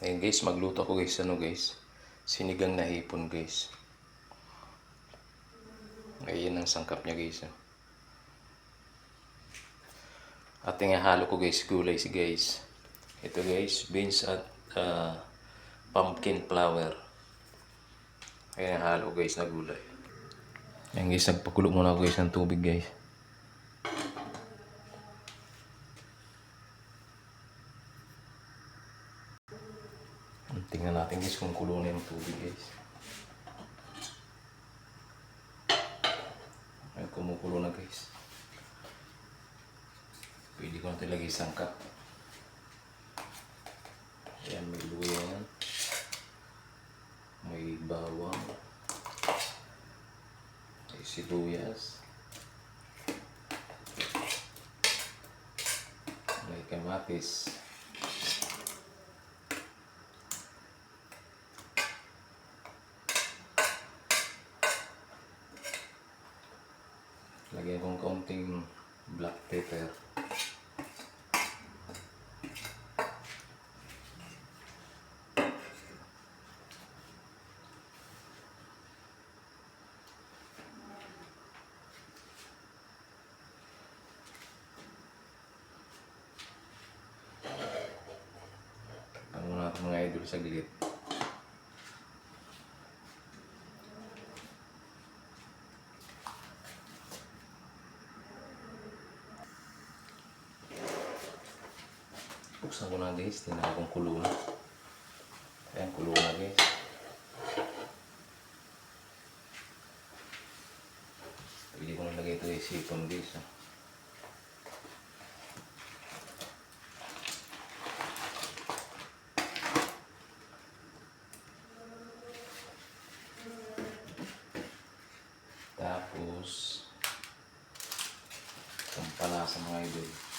Ayun guys, magluto ako guys. Ano guys? Sinigang na hipon guys. Ayan ang sangkap niya guys. ah. At halo ko guys, gulay si guys. Ito guys, beans at ah, pumpkin flower. Ayan ang halo guys na gulay. Ayan guys, nagpakulo muna ako guys ng tubig guys. Tingnan natin guys kung kulo na yung tubig guys. Ay, kumukulo na guys. Pwede ko natin lagay sangkap. Ayan, may luya yan. May bawang. May sibuyas. May kamatis. Lagyan kong kaunting black pepper. Mga idol sa Buksan ko na guys, tingnan ko kung kulo na. Ayan, kulo na guys. Pwede ko nalagay ito yung sipon guys. ah. Tapos, kumpala sa mga idol.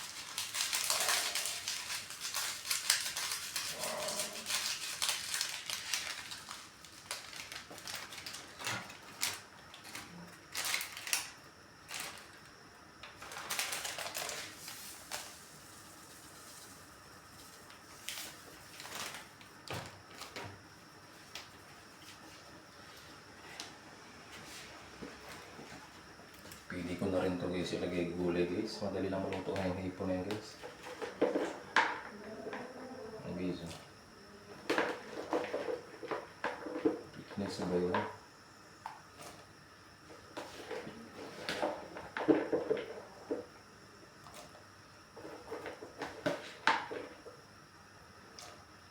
Pili ko na rin to guys, ilagay gulay guys. Madali lang maluto ng hipon na yan guys. Ang guys. oh. Fitness ba yun?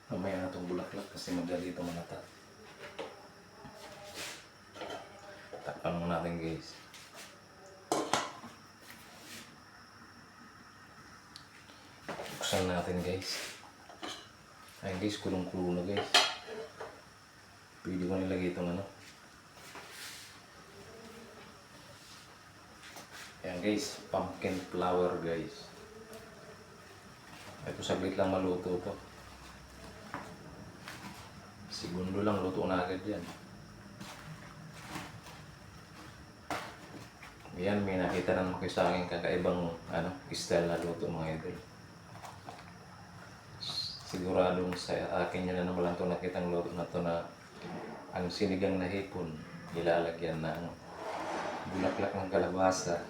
Mamaya na itong bulaklak kasi madali ito manata. Takpan mo natin guys. Buksan natin guys. Ayun guys, kulong-kulo na guys. Pwede ko nilagay itong ano. Ayan guys, pumpkin flower guys. Ito saglit lang maluto to. Segundo lang luto na agad yan. Yan, may nakita naman kayo sa akin kakaibang ano, style na luto mga idol. Siguradong sa akin yun na naman lang ito nakitang luto na to na ang sinigang na hipon nilalagyan ng bulaklak ng kalabasa.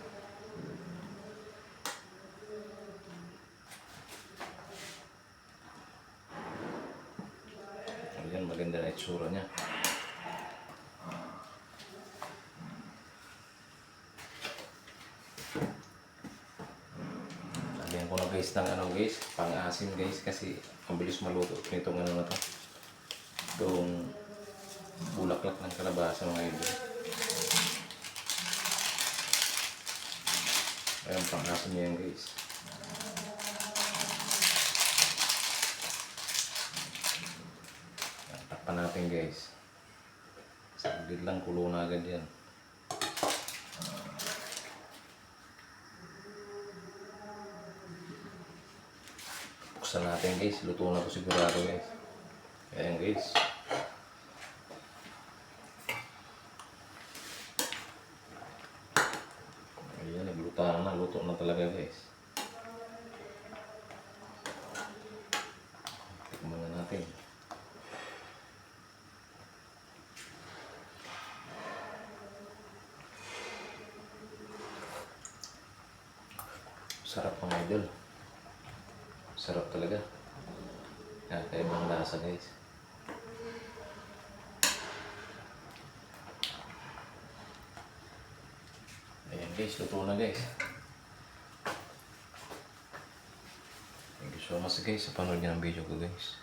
Ayan, maganda na itsura niya. Ko na guys ng ano guys, pang-asim guys kasi mabilis maluto nitong ano na to. Itong bulaklak ng kalabasa mga idol. Ayan, pang-asim niya yan guys. Takpan natin guys. Saglit lang kulo na agad yan. buksan natin guys. Luto na po sigurado guys. Ayan guys. Ayan, nagluto na. Luto na talaga guys. Tikman. Sarap mga idol. Sarap talaga. Kakaibang lasa guys. Ayan guys, luto na guys. Thank you so much guys sa panood niyo ng video ko guys.